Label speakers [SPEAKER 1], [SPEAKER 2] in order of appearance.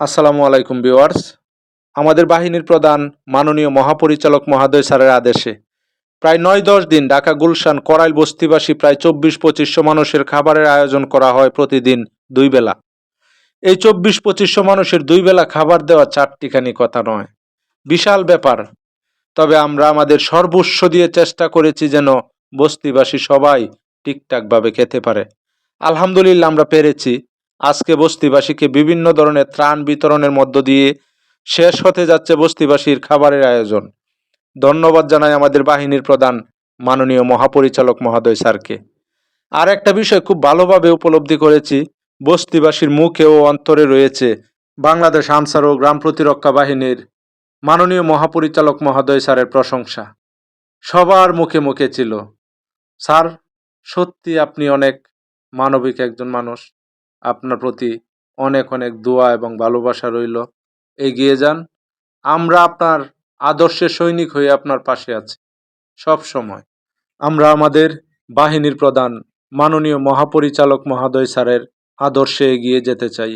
[SPEAKER 1] আসসালামু আলাইকুম ভিউয়ার্স। আমাদের বাহিনীর প্রধান মাননীয় মহাপরিচালক মহাদয় স্যারের আদেশে প্রায় নয় দশ দিন ঢাকা গুলশান করাইল বস্তিবাসী প্রায় চব্বিশ পঁচিশশো মানুষের খাবারের আয়োজন করা হয় প্রতিদিন দুই বেলা। এই চব্বিশ পঁচিশশো মানুষের দুই বেলা খাবার দেওয়া চারটিখানি কথা নয়। বিশাল ব্যাপার। তবে আমরা আমাদের সর্বস্ব দিয়ে চেষ্টা করেছি যেন বস্তিবাসী সবাই ঠিকঠাকভাবে খেতে পারে। আলহামদুলিল্লাহ আমরা পেরেছি। আজকে বস্তিবাসীকে বিভিন্ন ধরনের ত্রাণ বিতরণের মধ্য দিয়ে শেষ হতে যাচ্ছে বস্তিবাসীর খাবারের আয়োজন। ধন্যবাদ জানাই আমাদের বাহিনীর প্রধান মাননীয় মহাপরিচালক মহোদয় স্যারকে। আর একটা বিষয় খুব ভালোভাবে উপলব্ধি করেছি, বস্তিবাসীর মুখে ও অন্তরে রয়েছে বাংলাদেশ আনসার ও গ্রাম প্রতিরক্ষা বাহিনীর মাননীয় মহাপরিচালক মহোদয় স্যারের প্রশংসা। সবার মুখে মুখে ছিল, স্যার, সত্যি আপনি অনেক মানবিক একজন মানুষ। আপনার প্রতি অনেক অনেক দোয়া এবং ভালোবাসা রইল। এগিয়ে যান। আমরা আপনার আদর্শের সৈনিক হয়ে আপনার পাশে আছি। সব সময়। আমরা আমাদের বাহিনীর প্রধান, মাননীয় মহাপরিচালক মহাদয় স্যারের আদর্শে এগিয়ে যেতে চাই।